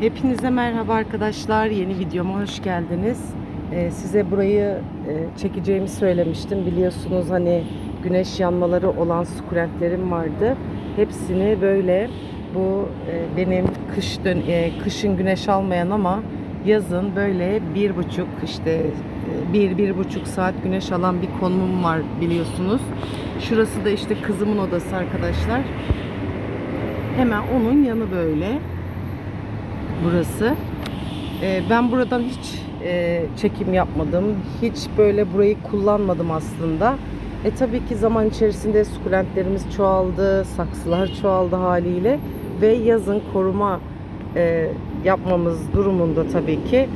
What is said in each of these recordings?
Hepinize merhaba arkadaşlar. Yeni videoma hoş geldiniz. Ee, size burayı e, çekeceğimi söylemiştim. Biliyorsunuz hani güneş yanmaları olan sukulentlerim vardı. Hepsini böyle bu e, benim kış dön e, kışın güneş almayan ama yazın böyle bir buçuk işte e, bir bir buçuk saat güneş alan bir konumum var biliyorsunuz. Şurası da işte kızımın odası arkadaşlar. Hemen onun yanı böyle burası. Ee, ben buradan hiç e, çekim yapmadım. Hiç böyle burayı kullanmadım aslında. E tabii ki zaman içerisinde sukulentlerimiz çoğaldı, saksılar çoğaldı haliyle ve yazın koruma e, yapmamız durumunda tabii ki.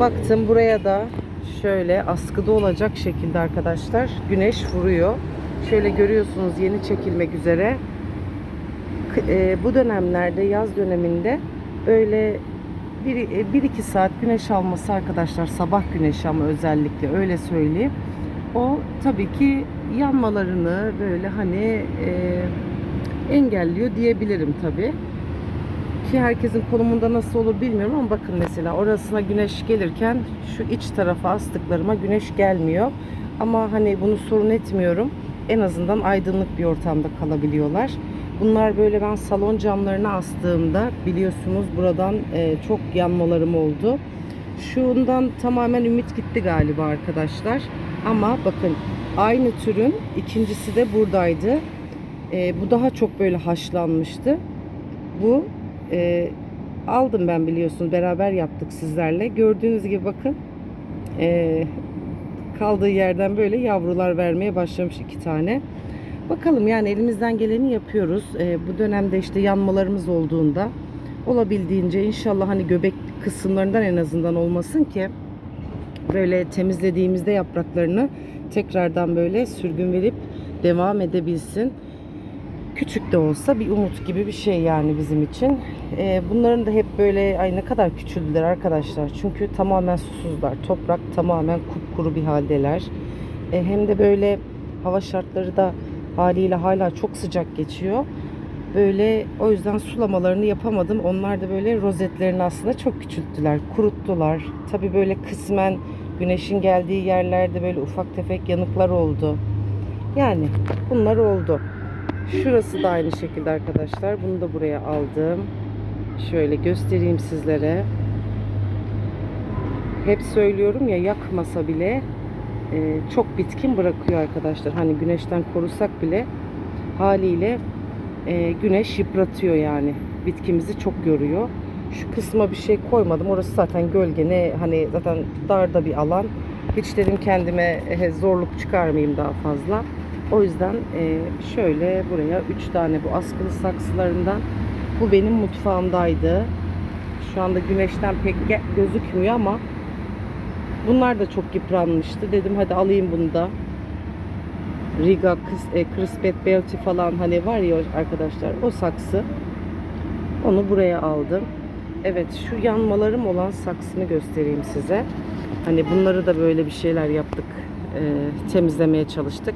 Baktım buraya da şöyle askıda olacak şekilde arkadaşlar güneş vuruyor. Şöyle görüyorsunuz yeni çekilmek üzere. E, bu dönemlerde yaz döneminde böyle 1-2 saat güneş alması arkadaşlar sabah güneşi ama özellikle öyle söyleyeyim. O tabii ki yanmalarını böyle hani e, engelliyor diyebilirim tabii. Ki herkesin konumunda nasıl olur bilmiyorum ama bakın mesela orasına güneş gelirken şu iç tarafa astıklarıma güneş gelmiyor. Ama hani bunu sorun etmiyorum. En azından aydınlık bir ortamda kalabiliyorlar. Bunlar böyle ben salon camlarına astığımda biliyorsunuz buradan e, çok yanmalarım oldu. Şundan tamamen ümit gitti galiba arkadaşlar. Ama bakın aynı türün ikincisi de buradaydı. E, bu daha çok böyle haşlanmıştı. Bu e, aldım ben biliyorsunuz beraber yaptık sizlerle. Gördüğünüz gibi bakın e, kaldığı yerden böyle yavrular vermeye başlamış iki tane. Bakalım yani elimizden geleni yapıyoruz. Ee, bu dönemde işte yanmalarımız olduğunda olabildiğince inşallah hani göbek kısımlarından en azından olmasın ki böyle temizlediğimizde yapraklarını tekrardan böyle sürgün verip devam edebilsin. Küçük de olsa bir umut gibi bir şey yani bizim için. Ee, bunların da hep böyle ay ne kadar küçüldüler arkadaşlar. Çünkü tamamen susuzlar. Toprak tamamen kupkuru bir haldeler. Ee, hem de böyle hava şartları da haliyle hala çok sıcak geçiyor. Böyle o yüzden sulamalarını yapamadım. Onlar da böyle rozetlerini aslında çok küçülttüler, kuruttular. Tabi böyle kısmen güneşin geldiği yerlerde böyle ufak tefek yanıklar oldu. Yani bunlar oldu. Şurası da aynı şekilde arkadaşlar. Bunu da buraya aldım. Şöyle göstereyim sizlere. Hep söylüyorum ya yakmasa bile e, çok bitkin bırakıyor arkadaşlar. Hani güneşten korusak bile haliyle e, güneş yıpratıyor yani. Bitkimizi çok yoruyor. Şu kısma bir şey koymadım. Orası zaten gölge ne hani zaten darda bir alan. Hiç dedim kendime e, zorluk çıkarmayayım daha fazla. O yüzden e, şöyle buraya 3 tane bu askılı saksılarından bu benim mutfağımdaydı. Şu anda güneşten pek gözükmüyor ama Bunlar da çok yıpranmıştı. Dedim hadi alayım bunu da. Riga, e, Crispet Beauty falan hani var ya arkadaşlar o saksı. Onu buraya aldım. Evet şu yanmalarım olan saksını göstereyim size. Hani bunları da böyle bir şeyler yaptık. e, temizlemeye çalıştık.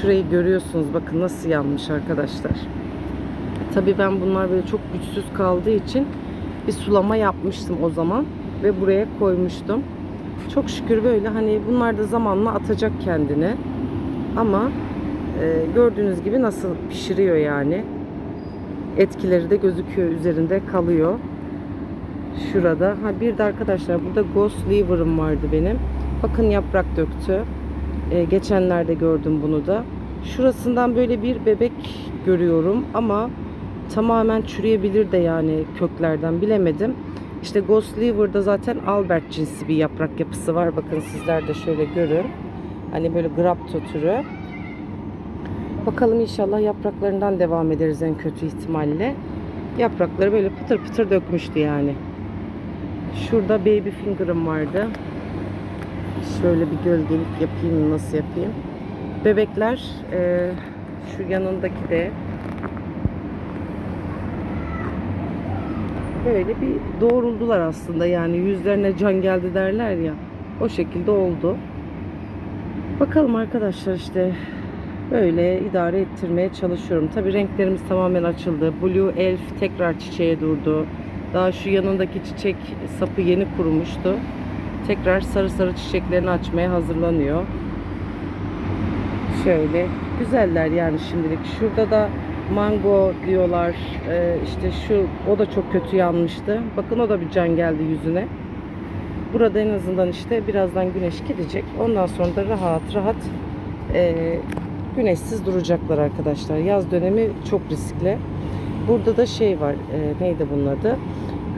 Şurayı görüyorsunuz bakın nasıl yanmış arkadaşlar. Tabii ben bunlar böyle çok güçsüz kaldığı için bir sulama yapmıştım o zaman ve buraya koymuştum. Çok şükür böyle hani bunlar da zamanla atacak kendini. Ama e, gördüğünüz gibi nasıl pişiriyor yani. Etkileri de gözüküyor üzerinde kalıyor. Şurada. Ha bir de arkadaşlar burada Ghost Liver'ım vardı benim. Bakın yaprak döktü. E, geçenlerde gördüm bunu da. Şurasından böyle bir bebek görüyorum ama tamamen çürüyebilir de yani köklerden bilemedim. İşte Ghost Liver'da zaten Albert cinsi bir yaprak yapısı var. Bakın sizler de şöyle görün. Hani böyle grapto türü. Bakalım inşallah yapraklarından devam ederiz en kötü ihtimalle. Yaprakları böyle pıtır pıtır dökmüştü yani. Şurada baby finger'ım vardı. Şöyle bir gölgelik yapayım nasıl yapayım. Bebekler e, şu yanındaki de böyle bir doğruldular aslında yani yüzlerine can geldi derler ya o şekilde oldu. Bakalım arkadaşlar işte böyle idare ettirmeye çalışıyorum. Tabi renklerimiz tamamen açıldı. Blue Elf tekrar çiçeğe durdu. Daha şu yanındaki çiçek sapı yeni kurumuştu. Tekrar sarı sarı çiçeklerini açmaya hazırlanıyor. Şöyle güzeller yani şimdilik. Şurada da mango diyorlar. Ee, işte şu o da çok kötü yanmıştı. Bakın o da bir can geldi yüzüne. Burada en azından işte birazdan güneş gidecek. Ondan sonra da rahat rahat e, güneşsiz duracaklar arkadaşlar. Yaz dönemi çok riskli. Burada da şey var. e, neydi bunun adı?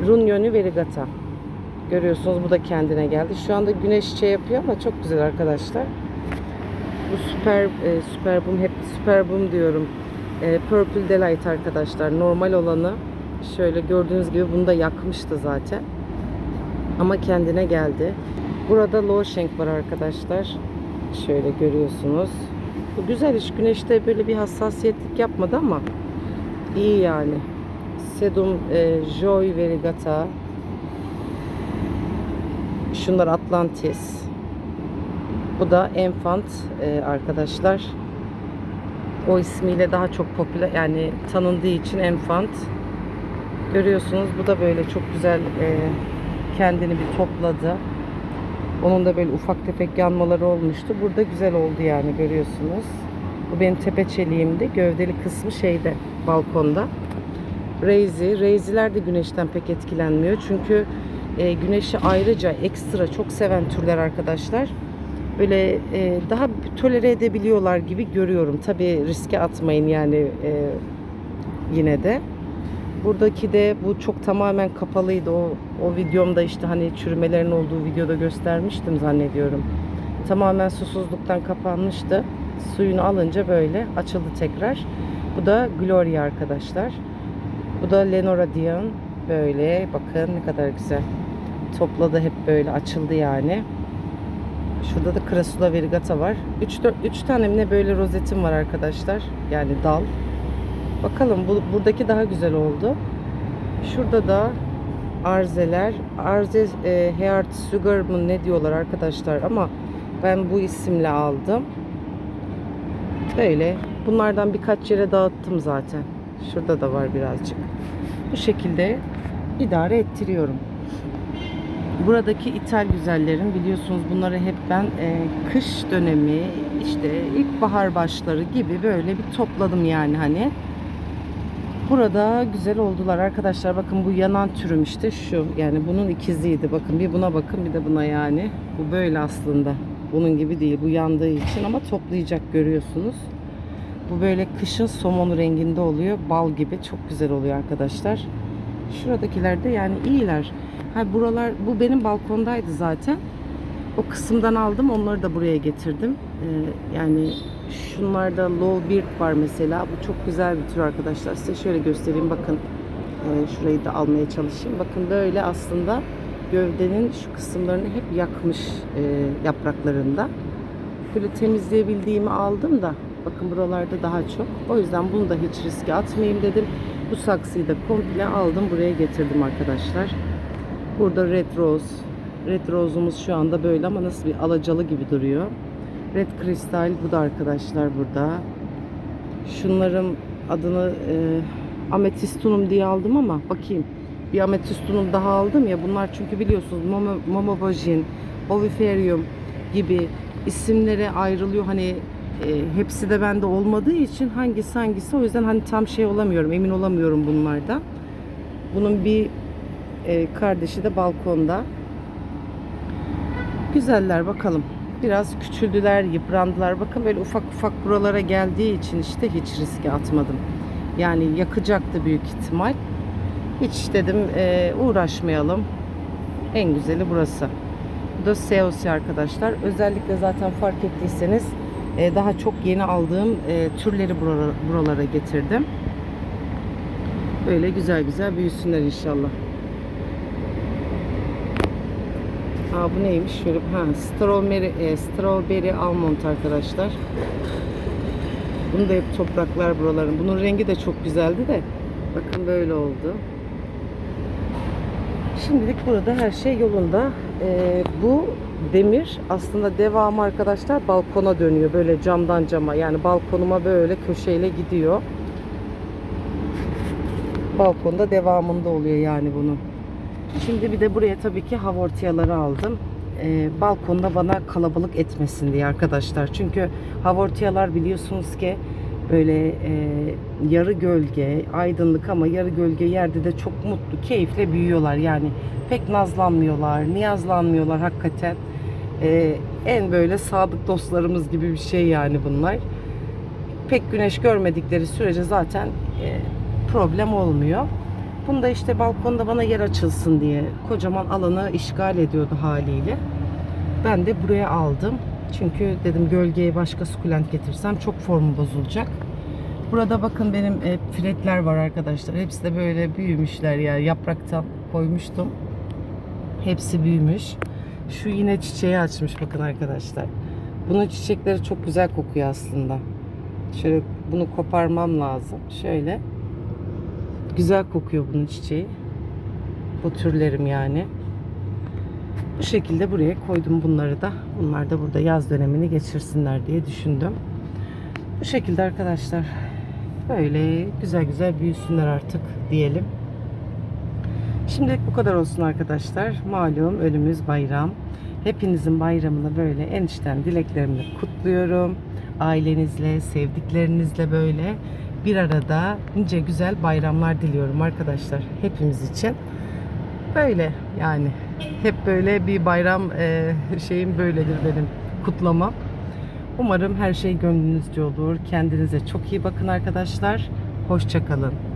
Runyoni Verigata. Görüyorsunuz bu da kendine geldi. Şu anda güneş şey yapıyor ama çok güzel arkadaşlar. Bu süper e, süper boom hep süper boom diyorum. E, Purple Delight arkadaşlar. Normal olanı şöyle gördüğünüz gibi bunu da yakmıştı zaten. Ama kendine geldi. Burada Loşenk var arkadaşlar. Şöyle görüyorsunuz. Bu güzel iş. Güneşte böyle bir hassasiyetlik yapmadı ama iyi yani. Sedum e, Joy Verigata. Şunlar Atlantis. Bu da Enfant e, arkadaşlar. O ismiyle daha çok popüler yani tanındığı için Enfant. Görüyorsunuz bu da böyle çok güzel e, kendini bir topladı. Onun da böyle ufak tefek yanmaları olmuştu. Burada güzel oldu yani görüyorsunuz. Bu benim tepe çeliğimdi. Gövdeli kısmı şeyde balkonda. Reizi. Reiziler de güneşten pek etkilenmiyor. Çünkü e, güneşi ayrıca ekstra çok seven türler arkadaşlar. Böyle e, daha tolere edebiliyorlar gibi görüyorum. Tabii riske atmayın yani e, yine de. Buradaki de bu çok tamamen kapalıydı. O, o videomda işte hani çürümelerin olduğu videoda göstermiştim zannediyorum. Tamamen susuzluktan kapanmıştı. Suyunu alınca böyle açıldı tekrar. Bu da Gloria arkadaşlar. Bu da Lenora Dion. Böyle bakın ne kadar güzel. Topladı hep böyle açıldı yani. Şurada da Crassula Verigata var. 3 3 tane ne böyle rozetim var arkadaşlar. Yani dal. Bakalım bu, buradaki daha güzel oldu. Şurada da arzeler. Arze e, Heart Sugar mı ne diyorlar arkadaşlar ama ben bu isimle aldım. Böyle. Bunlardan birkaç yere dağıttım zaten. Şurada da var birazcık. Bu şekilde idare ettiriyorum. Buradaki ithal güzellerin biliyorsunuz bunları hep ben e, kış dönemi işte ilkbahar başları gibi böyle bir topladım yani hani. Burada güzel oldular arkadaşlar. Bakın bu yanan türüm işte şu. Yani bunun ikiziydi. Bakın bir buna bakın bir de buna yani. Bu böyle aslında. Bunun gibi değil. Bu yandığı için ama toplayacak görüyorsunuz. Bu böyle kışın somon renginde oluyor. Bal gibi. Çok güzel oluyor arkadaşlar. Şuradakiler de yani iyiler. Ha buralar bu benim balkondaydı zaten. O kısımdan aldım. Onları da buraya getirdim. Ee, yani şunlarda low beard var mesela. Bu çok güzel bir tür arkadaşlar. Size şöyle göstereyim. Bakın Ee, şurayı da almaya çalışayım. Bakın böyle aslında gövdenin şu kısımlarını hep yakmış e, yapraklarında. Böyle temizleyebildiğimi aldım da bakın buralarda daha çok. O yüzden bunu da hiç riske atmayayım dedim. Bu saksıyı da komple aldım buraya getirdim arkadaşlar. Burada red rose. Red rose'umuz şu anda böyle ama nasıl bir alacalı gibi duruyor. Red kristal bu da arkadaşlar burada. Şunların adını e, ametistunum diye aldım ama bakayım. Bir ametistunum daha aldım ya. Bunlar çünkü biliyorsunuz momo, momobojin, oviferium gibi isimlere ayrılıyor. Hani e, hepsi de bende olmadığı için hangisi hangisi o yüzden hani tam şey olamıyorum. Emin olamıyorum bunlardan. Bunun bir e, kardeşi de balkonda. Güzeller bakalım. Biraz küçüldüler, yıprandılar. Bakın böyle ufak ufak buralara geldiği için işte hiç riske atmadım. Yani yakacaktı büyük ihtimal. Hiç dedim e, uğraşmayalım. En güzeli burası. Bu da Seosi arkadaşlar. Özellikle zaten fark ettiyseniz e, daha çok yeni aldığım türleri buralara, buralara getirdim. Böyle güzel güzel büyüsünler inşallah. Aa, bu neymiş? Şöyle ha strawberry, e, strawberry almond arkadaşlar. Bunu da hep topraklar buraların. Bunun rengi de çok güzeldi de. Bakın böyle oldu. Şimdilik burada her şey yolunda. Ee, bu demir aslında devamı arkadaşlar balkona dönüyor. Böyle camdan cama. Yani balkonuma böyle köşeyle gidiyor. balkonda devamında oluyor yani bunun. Şimdi bir de buraya tabii ki havortiyaları aldım. Ee, balkonda bana kalabalık etmesin diye arkadaşlar. Çünkü havortiyalar biliyorsunuz ki böyle e, yarı gölge, aydınlık ama yarı gölge yerde de çok mutlu, keyifle büyüyorlar. Yani pek nazlanmıyorlar, niyazlanmıyorlar hakikaten. Ee, en böyle sadık dostlarımız gibi bir şey yani bunlar. Pek güneş görmedikleri sürece zaten e, problem olmuyor. Bunda işte balkonda bana yer açılsın diye kocaman alanı işgal ediyordu haliyle. Ben de buraya aldım. Çünkü dedim gölgeye başka sukulent getirsem çok formu bozulacak. Burada bakın benim e, filetler var arkadaşlar. Hepsi de böyle büyümüşler yani yapraktan koymuştum. Hepsi büyümüş. Şu yine çiçeği açmış bakın arkadaşlar. Bunun çiçekleri çok güzel kokuyor aslında. Şöyle bunu koparmam lazım. Şöyle. Güzel kokuyor bunun çiçeği. Bu türlerim yani. Bu şekilde buraya koydum bunları da. Bunlar da burada yaz dönemini geçirsinler diye düşündüm. Bu şekilde arkadaşlar. Böyle güzel güzel büyüsünler artık diyelim. Şimdilik bu kadar olsun arkadaşlar. Malum önümüz bayram. Hepinizin bayramını böyle en içten dileklerimle kutluyorum. Ailenizle, sevdiklerinizle böyle bir arada nice güzel bayramlar diliyorum arkadaşlar hepimiz için. Böyle yani hep böyle bir bayram e, şeyim böyledir benim kutlamam. Umarım her şey gönlünüzce olur. Kendinize çok iyi bakın arkadaşlar. Hoşçakalın.